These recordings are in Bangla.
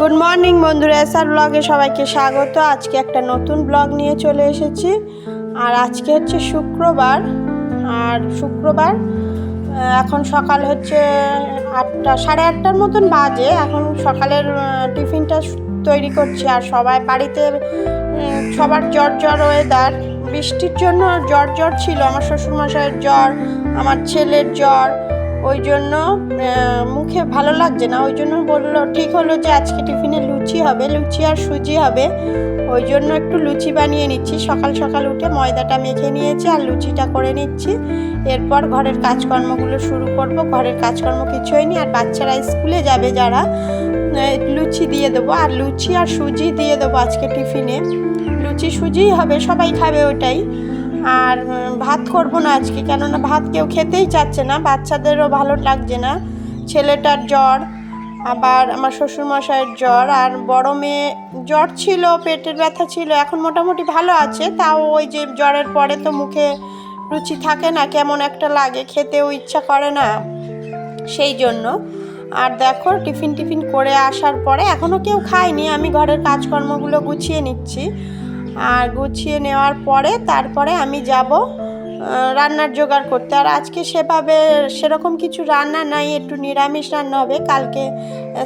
গুড মর্নিং বন্ধুরা। এসআর ব্লগে সবাইকে স্বাগত। আজকে একটা নতুন ব্লগ নিয়ে চলে এসেছি। আর আজকে হচ্ছে শুক্রবার। আর শুক্রবার এখন সকাল হচ্ছে আটটা, সাড়ে আটটার মতন বাজে। এখন সকালের টিফিনটা তৈরি করছি। আর সবাই বাড়িতে সবার জ্বর জ্বর ওয়েদার বৃষ্টির জন্য জ্বর জ্বর ছিল। আমার শ্বশুরমশাইয়ের জ্বর, আমার ছেলের জ্বর। ওই জন্য মুখে ভালো লাগছে না। ওই জন্য বলল, ঠিক হলো যে আজকে টিফিনে লুচি হবে, লুচি আর সুজি হবে। ওই জন্য একটু লুচি বানিয়ে নিচ্ছি। সকাল সকাল উঠে ময়দাটা মেখে নিয়েছি আর লুচিটা করে নিচ্ছি। এরপর ঘরের কাজকর্মগুলো শুরু করব। ঘরের কাজকর্ম কিছু হয়নি। আর বাচ্চারা স্কুলে যাবে যারা লুচি দিয়ে দেবো। আর লুচি আর সুজি দিয়ে দেবো আজকে টিফিনে। লুচি সুজিই হবে, সবাই খাবে ওটাই। আর ভাত করব না আজকে, কেননা ভাত কেউ খেতেই চাচ্ছে না, বাচ্চাদেরও ভালো লাগছে না। ছেলেটার জ্বর, আবার আমার শ্বশুরমশাইয়ের জ্বর, আর বড় মেয়ে, জ্বর ছিল, পেটের ব্যথা ছিল, এখন মোটামুটি ভালো আছে, তাও ওই যে জ্বরের পরে তো মুখে রুচি থাকে না, কেমন একটা লাগে, খেতেও ইচ্ছা করে না, সেই জন্য। আর দেখো, টিফিন টিফিন করে আসার পরে এখনও কেউ খায়নি, আমি ঘরের কাজকর্মগুলো গুছিয়ে নিচ্ছি। আর গুছিয়ে নেওয়ার পরে তারপরে আমি যাব রান্নার জোগাড় করতে। আর আজকে সেভাবে সেরকম কিছু রান্না নাই, একটু নিরামিষ রান্না হবে। কালকে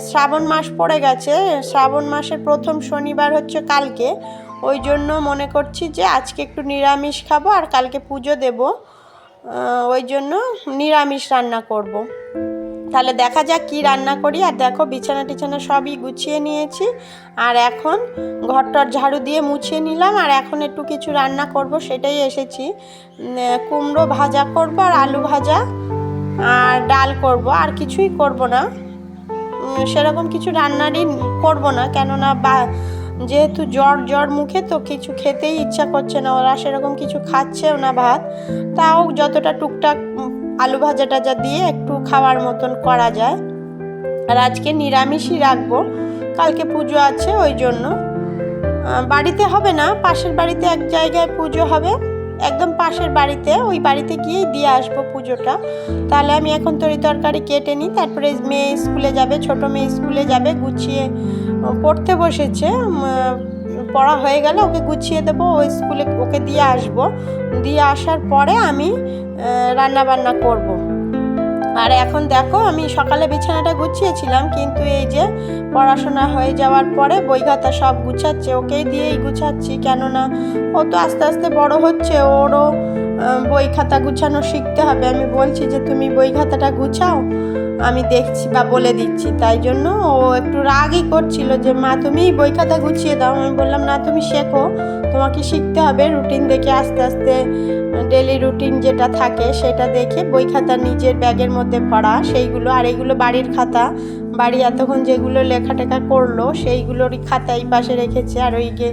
শ্রাবণ মাস পড়ে গেছে। শ্রাবণ মাসের প্রথম শনিবার হচ্ছে কালকে। ওই জন্য মনে করছি যে আজকে একটু নিরামিষ খাব আর কালকে পুজো দেব। ওই জন্য নিরামিষ রান্না করব। তাহলে দেখা যাক কি রান্না করি। আর দেখো, বিছানা টিছানা সবই গুছিয়ে নিয়েছি। আর এখন ঘরটর ঝাড়ু দিয়ে মুছিয়ে নিলাম। আর এখন একটু কিছু রান্না করব, সেটাই এসেছি। কুমড়ো ভাজা করব আর আলু ভাজা। আর ডাল করব, আর কিছুই করব না। সেরকম কিছু রান্নারই করব না। কেননা বা, যেহেতু জ্বর জ্বর মুখে, তো কিছু খেতেই ইচ্ছা করছে না। ওরা সেরকম কিছু খাচ্ছেও না ভাত। তাও যতটা টুকটাক আলু ভাজা টাজা দিয়ে একটু খাওয়ার মতন করা যায়। আর আজকে নিরামিষই রাখব। কালকে পুজো আছে, ওই জন্য। বাড়িতে হবে না, পাশের বাড়িতে এক জায়গায় পুজো হবে। একদম পাশের বাড়িতে, ওই বাড়িতে গিয়েই দিয়ে আসব পুজোটা। তাহলে আমি এখন তরি তরকারি কেটে নিই, তারপরে মেয়ে স্কুলে যাবে, ছোট মেয়ে স্কুলে যাবে, গুছিয়ে পড়তে বসেছে। পড়া হয়ে গেলে ওকে গুছিয়ে দেবো, ওই স্কুলে ওকে দিয়ে আসব। দিয়ে আসার পরে আমি রান্না বান্না করব। আর এখন দেখো, আমি সকালে বিছানাটা গুছিয়েছিলাম, কিন্তু এই যে পড়াশোনা হয়ে যাওয়ার পরে বই খাতা সব গুছাচ্ছে, ওকেই দিয়েই গুছাচ্ছি। কেননা ও তো আস্তে আস্তে বড় হচ্ছে, ওরও বই খাতা গুছানো শিখতে হবে। আমি বলছি যে, তুমি বই খাতাটা গুছাও আমি দেখছি বা বলে দিচ্ছি, তাই জন্য ও একটু রাগই করছিল যে, মা, তুমি বই খাতা গুছিয়ে দাও। আমি বললাম, না, তুমি শেখো, তোমাকে শিখতে হবে রুটিন দেখে আস্তে আস্তে ডেলি রুটিন যেটা থাকে সেটা দেখে বই খাতা নিজের ব্যাগের মধ্যে ভরা, সেইগুলো আর এইগুলো বাড়ির খাতা। বাড়ি এতক্ষণ যেগুলো লেখাটেখা করল সেইগুলোরই খাতা এই পাশে রেখেছে আর ওই যে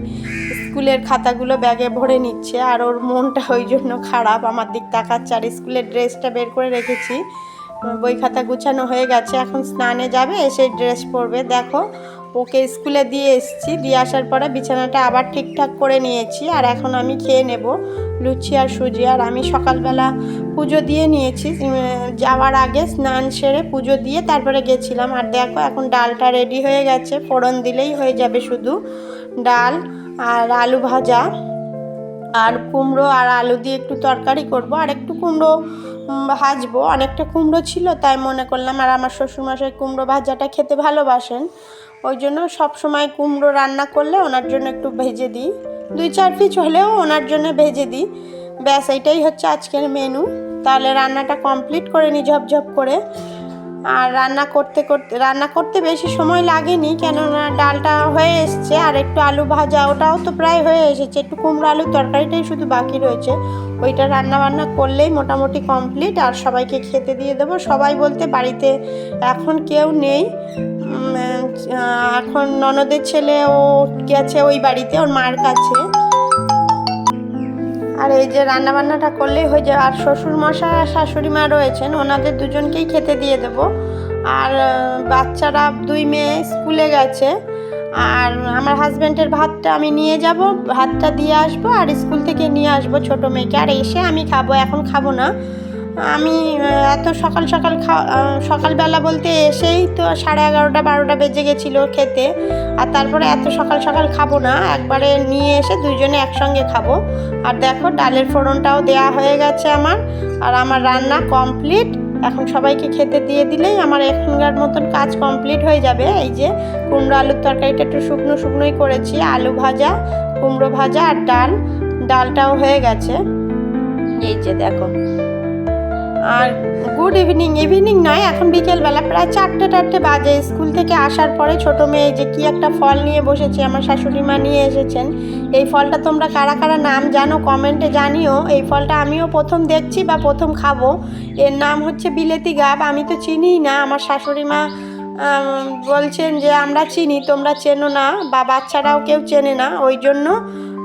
স্কুলের খাতাগুলো ব্যাগে ভরে নিচ্ছে। আর ওর মনটা ওই জন্য খারাপ, আমার দিক তাকাচ্ছে আর স্কুলের ড্রেসটা বের করে রেখেছি। বই খাতা গুছানো হয়ে গেছে, এখন স্নানে যাবে, এসে ড্রেস পরবে। দেখো, ওকে স্কুলে দিয়ে এসেছি, দিয়ে আসার পরে বিছানাটা আবার ঠিকঠাক করে নিয়েছি, আর এখন আমি খেয়ে নেব লুচি আর সুজি। আর আমি সকালবেলা পুজো দিয়ে নিয়েছি যাওয়ার আগে স্নান সেরে পুজো দিয়ে তারপরে গেছিলাম। আর দেখো, এখন ডালটা রেডি হয়ে গেছে, ফোড়ন দিলেই হয়ে যাবে শুধু ডাল আর আলু ভাজা। আর কুমড়ো আর আলু দিয়ে একটু তরকারি করব, আর একটু কুমড়ো ভাজবো। অনেকটা কুমড়ো ছিল, তাই মনে করলাম, আর আমার শ্বশুরমশাই কুমড়ো ভাজাটা খেতে ভালোবাসেন। ওই জন্য সবসময় কুমড়ো রান্না করলে ওনার জন্য একটু ভেজে দিই। দুই চার পিস হলেও ওনার জন্য ভেজে দিই। ব্যাস, এইটাই হচ্ছে আজকের মেনু তাহলে রান্নাটা কমপ্লিট করে নিই ঝপঝপ করে। আর রান্না করতে করতে, রান্না করতে বেশি সময় লাগেনি, কেননা ডালটা হয়ে এসছে আর একটু আলু ভাজা, ওটাও তো প্রায় হয়ে এসেছে। একটু কুমড়ো আলুর তরকারিটাই শুধু বাকি রয়েছে। ওইটা রান্না বান্না করলেই মোটামুটি কমপ্লিট আর সবাইকে খেতে দিয়ে দেবো। সবাই বলতে বাড়িতে এখন কেউ নেই। এখন ননদের ছেলে ও গেছে ওই বাড়িতে, ওর মার কাছে। আর এই যে রান্নাবান্নাটা করলেই হয়ে যায়। আর শ্বশুর মশা শাশুড়ি মা রয়েছেন, ওনাদের দুজনকেই খেতে দিয়ে দেব। আর বাচ্চারা দুই মেয়ে স্কুলে গেছে। আর আমার হাজব্যান্ডের ভাতটা আমি নিয়ে যাব, ভাতটা দিয়ে আসব আর স্কুল থেকে নিয়ে আসব ছোটো মেয়েকে। আর এসে আমি খাব, এখন খাব না। আমি এত সকাল সকাল খাওয়া সকালবেলা বলতে এসেই তো সাড়ে এগারোটা, বারোটা বেজে গেছিল খেতে। আর তারপরে এত সকাল সকাল খাব না, একবারে নিয়ে এসে দুইজনে একসঙ্গে খাব। আর দেখো, ডালের ফোড়নটাও দেয়া হয়ে গেছে আমার। আর আমার রান্না কমপ্লিট এখন সবাইকে খেতে দিয়ে দিলেই আমার এখনকার মতন কাজ কমপ্লিট হয়ে যাবে। এই যে, কুমড়ো আলুর তরকারিটা একটু শুকনো শুকনোই করেছি। আলু ভাজা, কুমড়ো ভাজা আর ডাল। ডালটাও হয়ে গেছে। এই যে দেখো। আর গুড ইভিনিং ইভিনিং নয়, এখন বিকেলবেলা প্রায় চারটে, টারটে বাজে। স্কুল থেকে আসার পরে ছোট মেয়ে যে কি একটা ফল নিয়ে বসেছে, আমার শাশুড়ি মা নিয়ে এসেছেন। এই ফলটা তোমরা কারা কারা নাম জানো কমেন্টে জানিও। এই ফলটা আমিও প্রথম দেখছি বা প্রথম খাব। এর নাম হচ্ছে বিলেতি গাব। আমি তো চিনিই না। আমার শাশুড়ি মা বলছেন যে আমরা চিনি, তোমরা চেনো না বা বাচ্চারাও কেউ চেনে না। ওই জন্য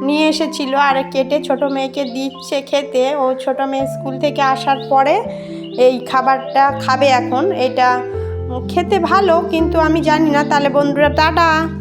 নিয়ে এসেছিল আর কেটে ছোট মেয়েকে দিচ্ছে খেতে। ও ছোট মেয়ে স্কুল থেকে আসার পরে এই খাবারটা খাবে এখন। এটা খেতে ভালো, কিন্তু আমি জানি না। তাহলে বন্ধুরা, টাটা!